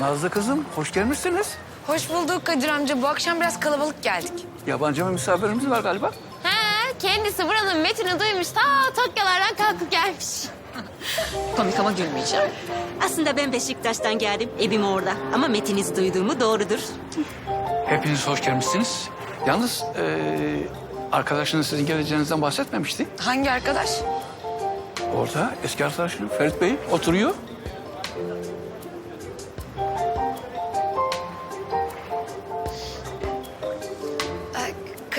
Nazlı kızım hoş gelmişsiniz. Hoş bulduk Kadir amca. Bu akşam biraz kalabalık geldik. Yabancı bir misafirimiz var galiba. Ha, kendisi buranın metini duymuş. Ta Tokyalardan kalkıp gelmiş. Komik ama gülmeyeceğim. Aslında ben Beşiktaş'tan geldim. Evim orada. Ama metinizi duyduğumu doğrudur. Hepiniz hoş gelmişsiniz. Yalnız eee arkadaşınız sizin geleceğinizden bahsetmemişti. Hangi arkadaş? Orada eski arkadaşım Ferit Bey oturuyor.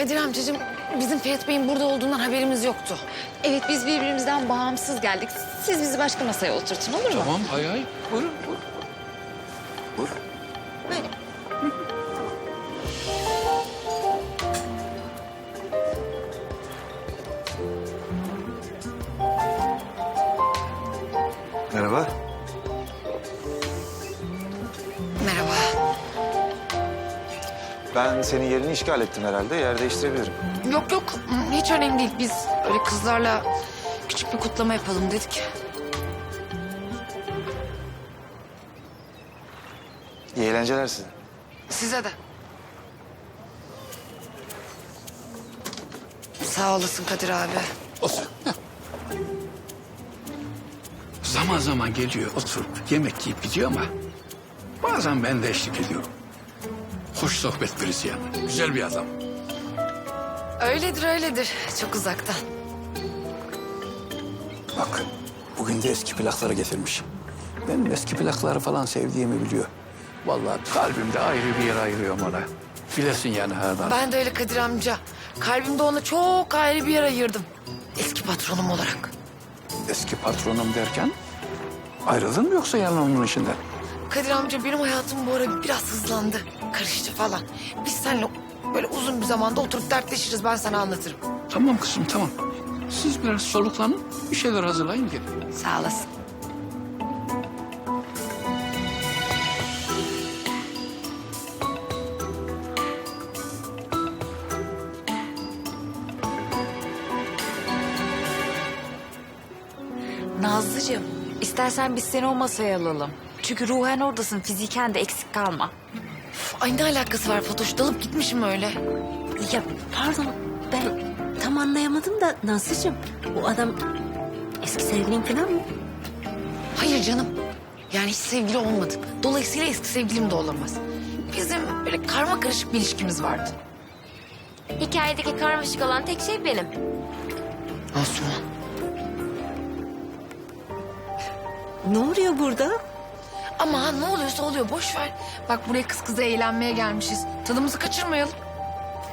Kadir amcacığım bizim Ferit Bey'in burada olduğundan haberimiz yoktu. Evet biz birbirimizden bağımsız geldik. Siz bizi başka masaya oturtun olur mu? Tamam hay hay. Buyurun buyurun. Senin yerini işgal ettim herhalde. Yer değiştirebilirim. Yok yok hiç önemli değil. Biz öyle kızlarla küçük bir kutlama yapalım dedik. İyi eğlenceler size. Size de. Sağ olasın Kadir abi. Otur. Zaman zaman geliyor oturup yemek yiyip gidiyor ama bazen ben de eşlik ediyorum. Hoş sohbet birisi yani. Güzel bir adam. Öyledir öyledir. Çok uzaktan. Bak bugün de eski plakları getirmiş. Benim eski plakları falan sevdiğimi biliyor. Vallahi kalbimde ayrı bir yer ayırıyorum ona. Bilesin yani herhalde. Ben de öyle Kadir amca. Kalbimde ona çok ayrı bir yer ayırdım. Eski patronum olarak. Eski patronum derken ayrıldın mı yoksa yani onun içinden? Kadir amca benim hayatım bu ara biraz hızlandı. Karıştı falan. Biz seninle böyle uzun bir zamanda oturup dertleşiriz. Ben sana anlatırım. Tamam kızım tamam. Siz biraz soluklanın bir şeyler hazırlayın gelin. Sağ olasın. Nazlıcığım istersen biz seni o masaya alalım. Çünkü ruhen oradasın fiziken de eksik kalma. Üf, Ay ne alakası var Fatoş? Dalıp gitmişim öyle. Ya pardon ben tam anlayamadım da Nazlıcığım. Bu adam eski sevgilin falan mı? Hayır canım. Yani hiç sevgili olmadık. Dolayısıyla eski sevgilim de olamaz. Bizim böyle karma karışık bir ilişkimiz vardı. Hikayedeki karmaşık olan tek şey benim. Asuman. Ne oluyor burada? Ama ne oluyorsa oluyor boş ver. Bak buraya kız kıza eğlenmeye gelmişiz. Tadımızı kaçırmayalım.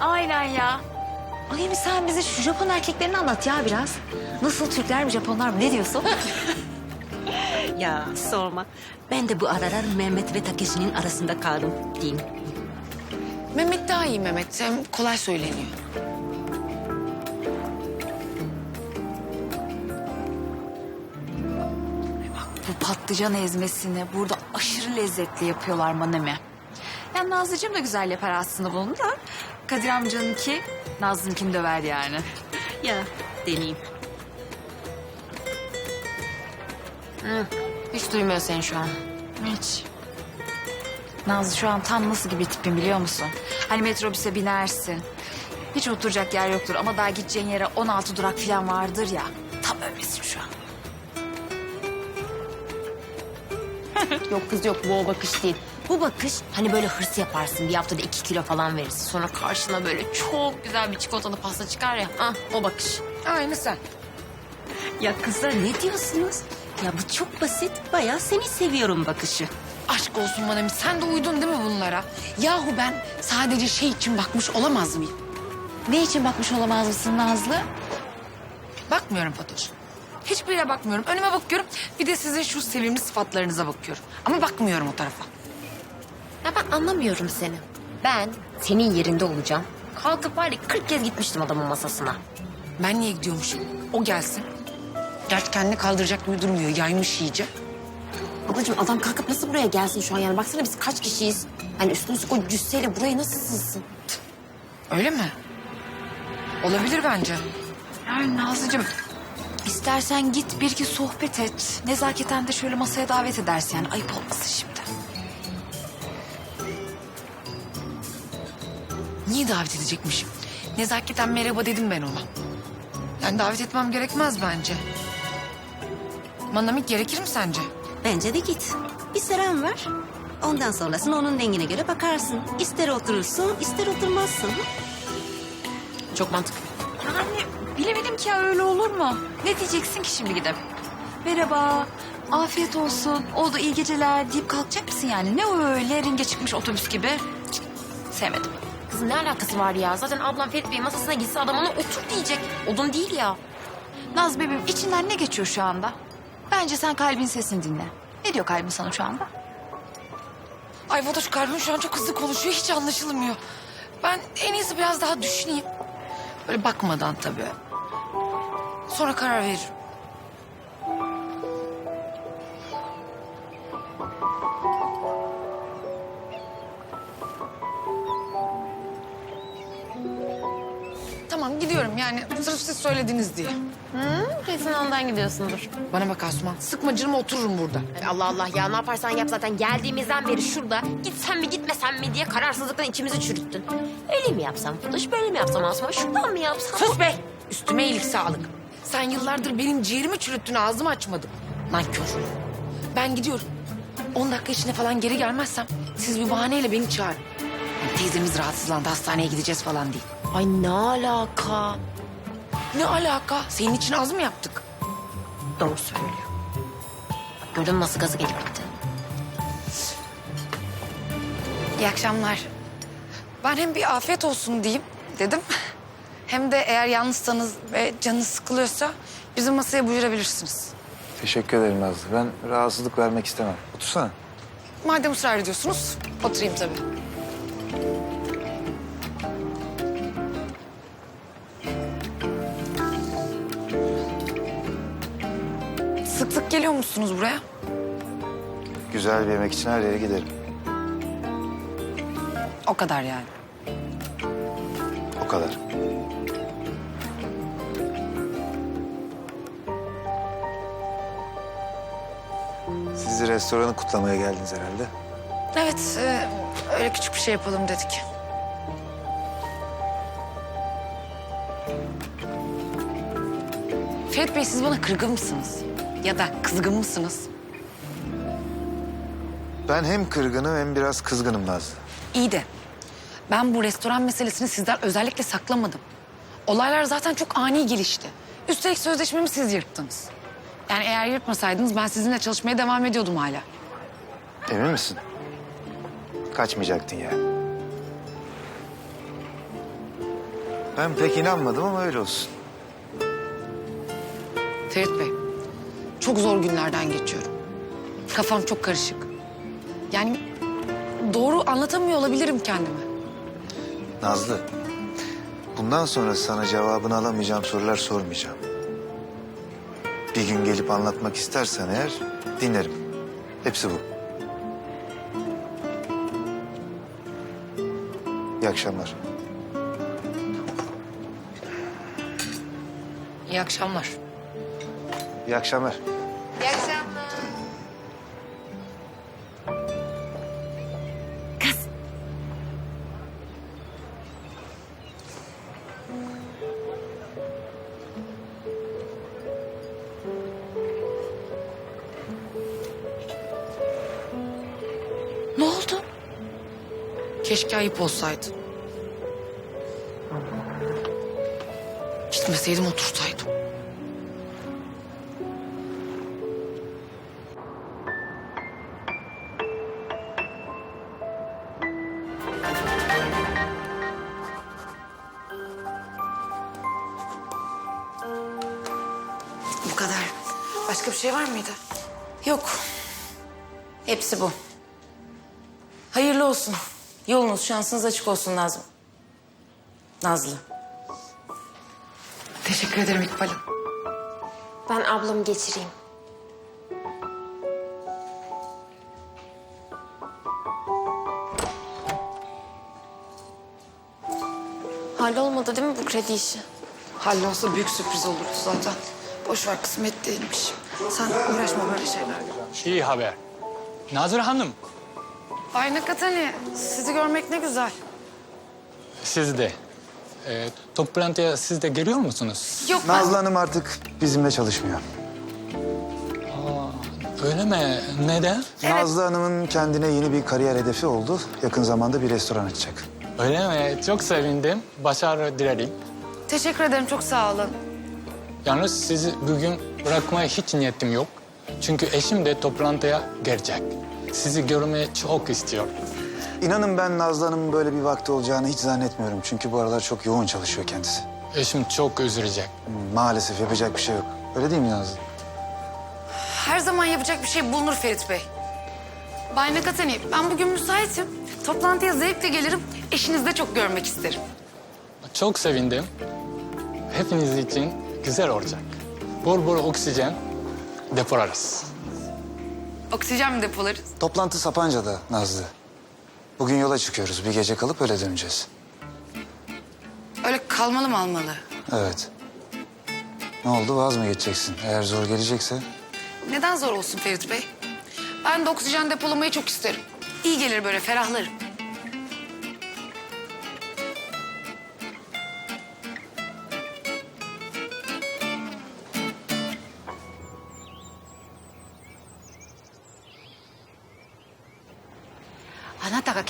Aynen ya. Ay sen bize şu Japon erkeklerini anlat ya biraz. Nasıl Türkler mi Japonlar mı ne diyorsun? Ya sorma. Ben de bu aralar Mehmet ve Takeshi'nin arasında kaldım diyeyim. Mehmet daha iyi Mehmet. Hem kolay söyleniyor. Patlıcan ezmesini burada aşırı lezzetli yapıyorlar manemi. Yani Nazlıcığım da güzel yapar aslında bunu da. Kadir amcanınki Nazlı'nkini döver yani. Ya deneyeyim. Hiç duymuyor seni şu an. Hiç. Nazlı şu an tam nasıl gibi tipim biliyor musun? Hani metrobüse binersin. Hiç oturacak yer yoktur ama daha gideceğin yere 16 durak falan vardır ya. Tam öylesin şu an. Yok kız yok bu o bakış değil. Bu bakış hani böyle hırs yaparsın bir haftada iki kilo falan verirsin. Sonra karşına böyle çok güzel bir çikolatalı pasta çıkar ya. Ah o bakış. Aynı sen. Ya kızlar ne diyorsunuz? Ya bu çok basit. Bayağı seni seviyorum bakışı. Aşk olsun bana. Sen de uydun değil mi bunlara? Yahu ben sadece şey için bakmış olamaz mıyım? Ne için bakmış olamaz mısın Nazlı? Bakmıyorum Fatoş. Hiçbirine bakmıyorum. Önüme bakıyorum. Bir de sizin şu sevimli sıfatlarınıza bakıyorum. Ama bakmıyorum o tarafa. Ya ben anlamıyorum seni. Ben senin yerinde olacağım. Kalkıp var ya 40 kez gitmiştim adamın masasına. Ben niye gidiyormuşum? O gelsin. Gerçi kendini kaldıracak gibi durmuyor. Yaymış iyice. Ablacığım adam kalkıp nasıl buraya gelsin şu an yani? Baksana biz kaç kişiyiz? Hani üstüne üstlük o cüsseyle buraya nasıl sığsın? Öyle mi? Olabilir bence. Yani Nazlıcığım İstersen git bir iki sohbet et. Nezaketen de şöyle masaya davet edersin yani ayıp olmasın şimdi. Niye davet edecekmişim? Nezaketen merhaba dedim ben ona. Yani davet etmem gerekmez bence. Manamik gerekir mi sence? Bence de git. Bir selam ver. Ondan sonrasını onun dengine göre bakarsın. İster oturursun, ister oturmazsın. Çok mantıklı. Yani bilemedim ki ya öyle olur mu? Ne diyeceksin ki şimdi gidip? Merhaba, afiyet olsun, oldu iyi geceler deyip kalkacak mısın yani? Ne öyle ringe çıkmış otobüs gibi? Cık, sevmedim. Kızım ne alakası var ya? Zaten ablam Ferit Bey'in masasına gitse adam ona otur diyecek. Odun değil ya. Naz bebeğim içinden ne geçiyor şu anda? Bence sen kalbin sesini dinle. Ne diyor kalbin sana şu anda? Ay Vadoş kalbim şu an çok hızlı konuşuyor. Hiç anlaşılmıyor. Ben en iyisi biraz daha düşüneyim. Böyle bakmadan tabii. Sonra karar veririm. Tamam gidiyorum yani sırf siz söylediniz diye. Kesin ondan gidiyorsundur. Bana bak Asuman sıkma canım otururum burada. Ay Allah Allah ya ne yaparsan yap zaten geldiğimizden beri şurada gitsen mi gitmesen mi diye kararsızlıktan içimizi çürüttün. Öyle mi yapsam Fatoş böyle mi yapsam Asma şuradan mı yapsam? Sus be! Üstüme iyilik sağlık. Sen yıllardır benim ciğerimi çürüttün ağzımı açmadım. Nankör. Ben gidiyorum. 10 dakika içinde falan geri gelmezsem siz bir bahaneyle beni çağırın. Yani teyzemiz rahatsızlandı hastaneye gideceğiz falan değil. Ay ne alaka? Ne alaka? Senin için az mı yaptık? Doğru söylüyor. Gördün nasıl gazı gelip gitti? İyi akşamlar. Ben hem bir afiyet olsun diyeyim dedim. Hem de eğer yalnızsanız ve canınız sıkılıyorsa bizim masaya buyurabilirsiniz. Teşekkür ederim Nazlı. Ben rahatsızlık vermek istemem. Otursana. Madem ısrar ediyorsunuz oturayım tabii. Sık sık geliyor musunuz buraya? Güzel bir yemek için her yere giderim. O kadar yani. O kadar. Siz de restoranı kutlamaya geldiniz herhalde. Evet, e, öyle küçük bir şey yapalım dedik. Ferit Bey siz bana kırgın mısınız? Ya da kızgın mısınız? Ben hem kırgınım hem biraz kızgınım Nazlı. İyi de ben bu restoran meselesini sizden özellikle saklamadım. Olaylar zaten çok ani gelişti. Üstelik sözleşmemi siz yırttınız. Yani eğer yırtmasaydınız ben sizinle çalışmaya devam ediyordum hala. Emin misin? Kaçmayacaktın yani. Ben pek inanmadım ama öyle olsun. Ferit Bey, çok zor günlerden geçiyorum. Kafam çok karışık. Yani doğru anlatamıyor olabilirim kendimi. Nazlı, bundan sonra sana cevabını alamayacağım sorular sormayacağım. Bir gün gelip anlatmak istersen eğer dinlerim. Hepsi bu. İyi akşamlar. İyi akşamlar. İyi akşamlar. İyi akşamlar. Keşke ayıp olsaydı. Gitmeseydim otursaydım. Bu kadar. Başka bir şey var mıydı? Yok. Hepsi bu. Hayırlı olsun. Yolunuz, şansınız açık olsun Nazım. Nazlı. Teşekkür ederim İkbal'im. Ben ablamı geçireyim. Hallolmadı değil mi bu kredi işi? Hallolsa büyük sürpriz olurdu zaten. Boş ver kısmet değilmiş. Sen uğraşma böyle şeylerle. İyi haber. Nazır Hanım, Ay ne Katani, sizi görmek ne güzel. siz de. E, toplantıya siz de geliyor musunuz? Yok ben... Nazlı Hanım artık bizimle çalışmıyor. Öyle mi? Neden? Nazlı Hanım'ın kendine yeni bir kariyer hedefi oldu. Yakın zamanda bir restoran açacak. Öyle mi? Çok sevindim. Başarı dilerim. Teşekkür ederim, çok sağ olun. Yalnız sizi bugün bırakmaya hiç niyetim yok. Çünkü eşim de toplantıya gelecek. Sizi görmeyi çok istiyor. İnanın ben Nazlı Hanım'ın böyle bir vakti olacağını hiç zannetmiyorum. Çünkü bu aralar çok yoğun çalışıyor kendisi. Eşim çok üzülecek. Hmm, Maalesef yapacak bir şey yok. Öyle değil mi Nazlı? Her zaman yapacak bir şey bulunur Ferit Bey. Bay Nakatani, ben bugün müsaitim. Toplantıya zevkle gelirim. Eşinizi de çok görmek isterim. Çok sevindim. Hepiniz için güzel olacak. Bol bol oksijen depolarız. Oksijen mi depolarız? Toplantı Sapanca'da Nazlı. Bugün yola çıkıyoruz. Bir gece kalıp öyle döneceğiz. Öyle kalmalı mı almalı? Evet. Ne oldu vaz mı geçeceksin? Eğer zor gelecekse Neden zor olsun Ferit Bey? Ben de oksijen depolamayı çok isterim. İyi gelir böyle, ferahlarım. "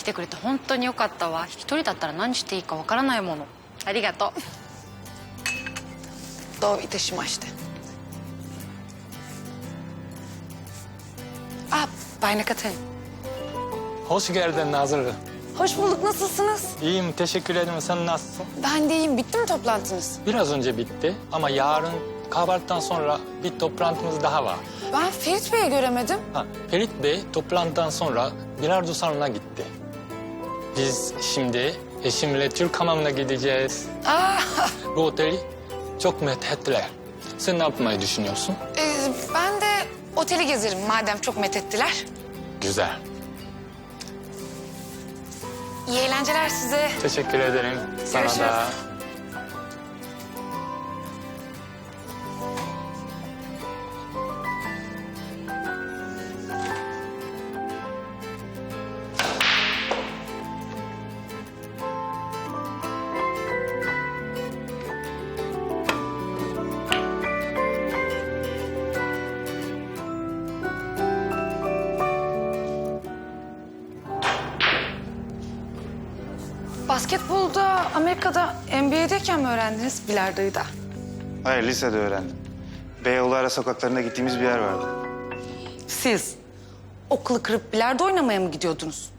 来てくれて本当によかったわ一人だったら何していいかわからないものありがとう Do i też maște. Aa, Bay Nakatani. Hoş geldin Nazır. Hoş bulduk, nasılsınız? İyiyim, teşekkür ederim. Sen nasılsın? Ben de iyiyim. Bitti mi toplantınız? Biraz önce bitti ama yarın kahvaltıdan sonra bir toplantımız daha var. Ben Ferit Bey'i göremedim. Ha, Ferit Bey toplantıdan sonra bilardo salonuna gitti. Biz şimdi eşimle Türk hamamına gideceğiz. Aa, Bu oteli çok methettiler. Sen ne yapmayı düşünüyorsun? e, ben de oteli gezerim madem çok methettiler. Güzel. İyi eğlenceler size. Teşekkür ederim. Sana Görüşürüz. da. Bilardoyu da? Hayır lisede öğrendim. Beyoğlu ara sokaklarında gittiğimiz bir yer vardı. Siz okulu kırıp bilardo oynamaya mı gidiyordunuz?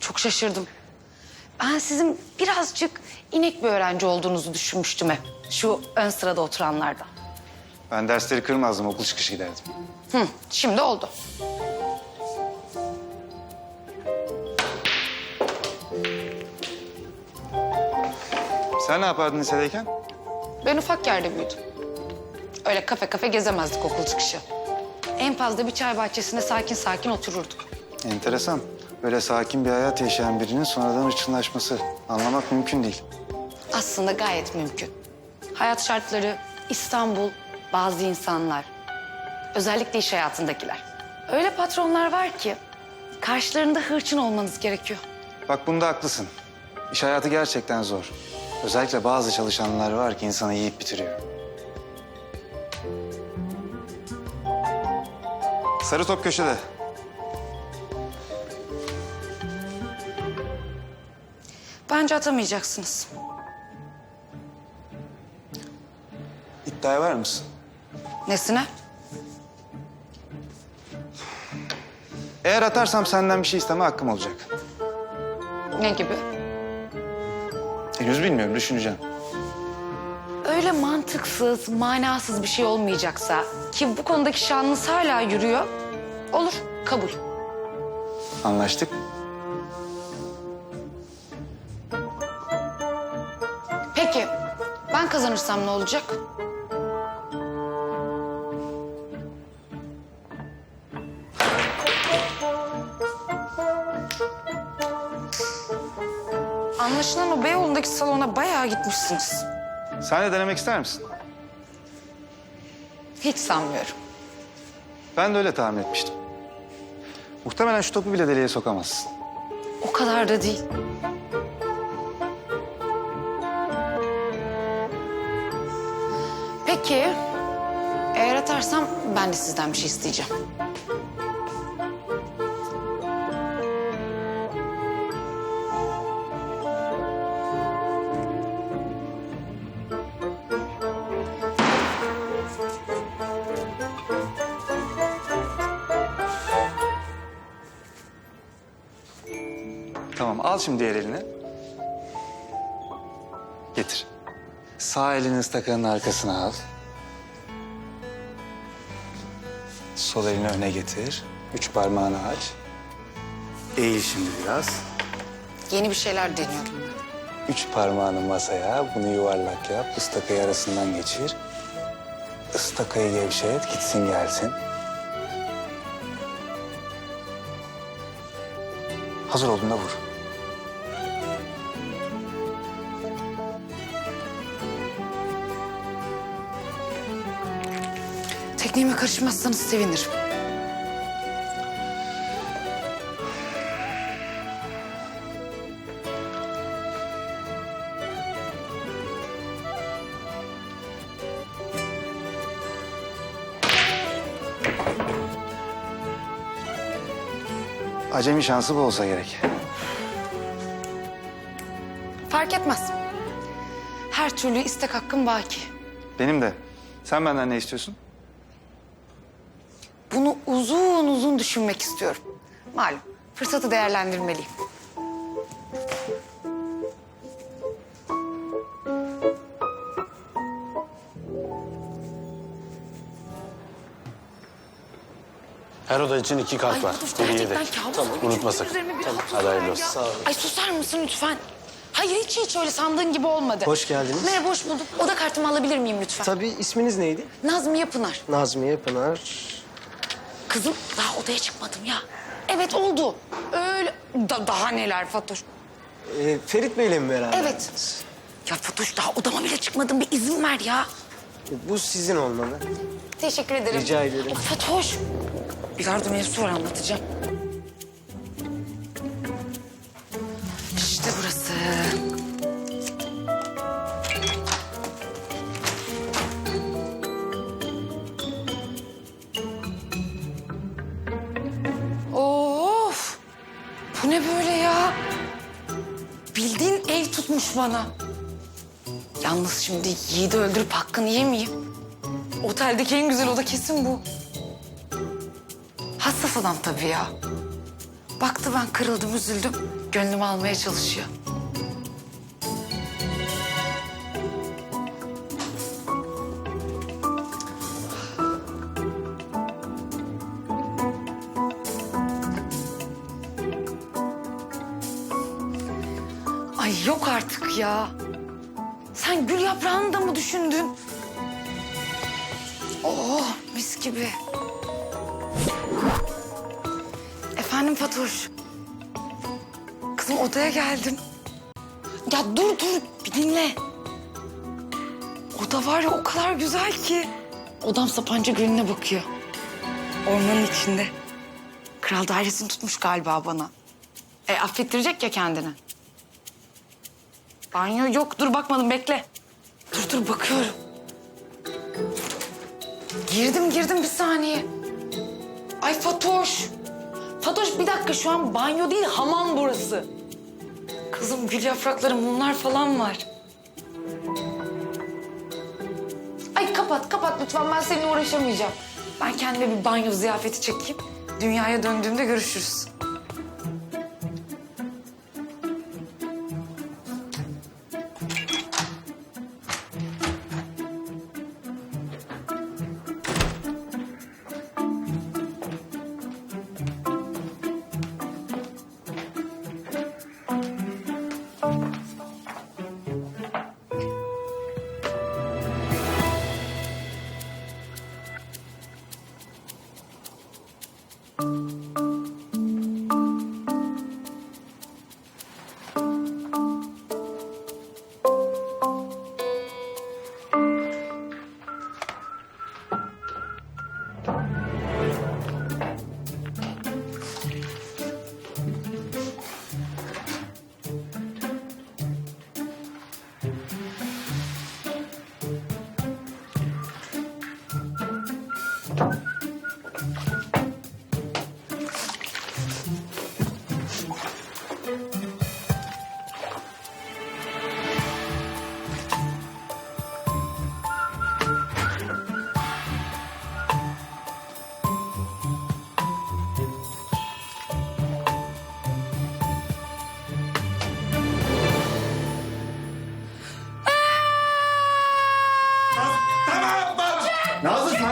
Çok şaşırdım. Ben sizin birazcık inek bir öğrenci olduğunuzu düşünmüştüm hep. Şu ön sırada oturanlardan. Ben dersleri kırmazdım okul çıkışı giderdim. Hı, şimdi oldu. Sen ne yapardın lisedeyken? Ben ufak yerde büyüdüm. Öyle kafe kafe gezemezdik okul çıkışı. En fazla bir çay bahçesinde sakin sakin otururduk. Enteresan. Böyle sakin bir hayat yaşayan birinin sonradan hırçınlaşması. Anlamak mümkün değil. Aslında gayet mümkün. Hayat şartları, İstanbul, bazı insanlar, özellikle iş hayatındakiler. Öyle patronlar var ki karşılarında hırçın olmanız gerekiyor. Bak bunda haklısın. İş hayatı gerçekten zor. Özellikle bazı çalışanlar var ki insanı yiyip bitiriyor. Sarı top köşede. Bence atamayacaksınız. İddiaya var mısın? Nesine? Eğer atarsam senden bir şey isteme hakkım olacak. Ne gibi? Henüz bilmiyorum, düşüneceğim. Öyle mantıksız, manasız bir şey olmayacaksa ki bu konudaki şanınız hala yürüyor. Olur, kabul. Anlaştık. Peki, ben kazanırsam ne olacak? Anlaşılan o Beyoğlu'ndaki salona bayağı gitmişsiniz. Sen de denemek ister misin? Hiç sanmıyorum. Ben de öyle tahmin etmiştim. Muhtemelen şu topu bile deliğe sokamazsın. O kadar da değil. Peki, eğer atarsam ben de sizden bir şey isteyeceğim. Al şimdi diğer elini. Getir. Sağ elini ıstakanın arkasına al. Sol elini öne getir. Üç parmağını aç. Eğil şimdi biraz. Yeni bir şeyler deniyorum ben. Üç parmağını masaya, bunu yuvarlak yap. Istakayı arasından geçir. Istakayı gevşet, gitsin gelsin. Hazır olduğunda vur. Tekniğime karışmazsanız sevinirim. Acemi şansı bu olsa gerek. Fark etmez. Her türlü istek hakkım baki. Benim de. Sen benden ne istiyorsun? Uzun uzun düşünmek istiyorum. Malum fırsatı değerlendirmeliyim. Her oda için iki kart Ay var. Fatoş Biri gerçekten yedek. kabus Tamam, gibi. unutma sakın. üzerime Tamam, hadi hayırlı olsun. Sağ ol. Ay susar mısın lütfen? Hayır hiç hiç öyle sandığın gibi olmadı. Hoş geldiniz. Merhaba hoş bulduk. Oda kartımı alabilir miyim lütfen? Tabii isminiz neydi? Nazmiye Pınar. Nazmiye Pınar. Kızım daha odaya çıkmadım ya. Evet oldu. Öyle. Da- daha neler Fatoş. Ee, Ferit Bey'le mi beraber? Evet. Ya Fatoş daha odama bile çıkmadım. Bir izin ver ya. Bu sizin olmalı. Teşekkür ederim. Rica ederim. Aa, Fatoş. Bilardo mevzusu var anlatacağım. Tutmuş bana. Yalnız şimdi Yiğit'i öldürüp hakkını yemeyeyim. Oteldeki en güzel oda kesin bu. Hassas adam tabii ya. Baktı ben kırıldım, üzüldüm. Gönlümü almaya çalışıyor. Ya. Sen gül yaprağını da mı düşündün? Oh mis gibi. Efendim Fatoş. Kızım odaya geldim. Ya dur dur bir dinle. Oda var ya o kadar güzel ki. Odam Sapanca Gölü'ne bakıyor. Ormanın içinde. Kral dairesini tutmuş galiba bana. E affettirecek ya kendini. Banyo yok dur bakmadım bekle. Dur dur bakıyorum. Girdim girdim bir saniye. Ay Fatoş. Fatoş bir dakika şu an banyo değil hamam burası. Kızım gül yaprakları mumlar falan var. Ay kapat kapat lütfen ben seninle uğraşamayacağım. Ben kendime bir banyo ziyafeti çekeyim. Dünyaya döndüğümde görüşürüz.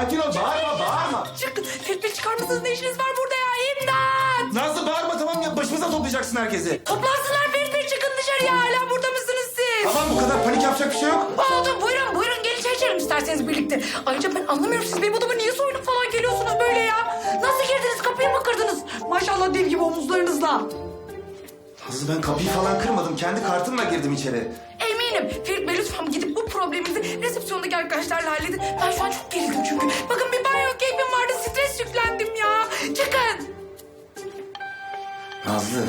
Sakin ol. Bağırma, bağırma. Çık. Ferit Bey çıkar mısınız? Ne işiniz var burada ya? İmdat! Nazlı bağırma tamam ya. Başımıza toplayacaksın herkesi. Toplansınlar Bey çıkın dışarıya. Hala burada mısınız siz? Tamam bu kadar panik yapacak bir şey yok. Oldu buyurun buyurun gelin çay içelim isterseniz birlikte. Ayrıca ben anlamıyorum siz benim odama niye soyunup falan geliyorsunuz böyle ya? Nasıl girdiniz kapıyı mı kırdınız? Maşallah dev gibi omuzlarınızla. Nazlı ben kapıyı falan kırmadım. Kendi kartımla girdim içeri. Eminim. Ferit Bey lütfen gidip bu problemimizi resepsiyondaki arkadaşlarla halledin. Ben şu an çok gerildim çünkü. Bakın bir banyo keyfim vardı stres yüklendim ya. Çıkın. Nazlı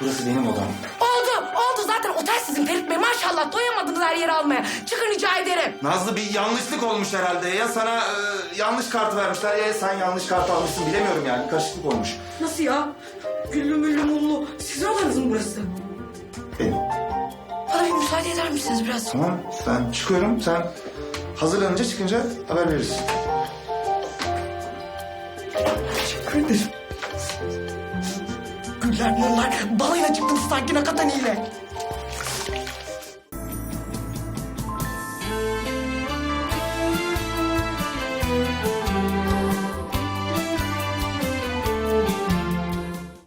burası benim odam. Oldu oldu zaten otel sizin Ferit Bey maşallah doyamadınız her yeri almaya. Çıkın rica ederim. Nazlı bir yanlışlık olmuş herhalde. Ya sana e, yanlış kart vermişler ya sen yanlış kart almışsın. Bilemiyorum yani. Karışıklık olmuş. Nasıl ya? Güllü müllü mullu. Sizin odanız mı burası? Bir müsaade eder misiniz biraz? Tamam ben çıkıyorum. Sen hazırlanınca çıkınca haber verirsin. Teşekkür ederim. Güller mumlar balayına çıktınız sanki Nakatani ile.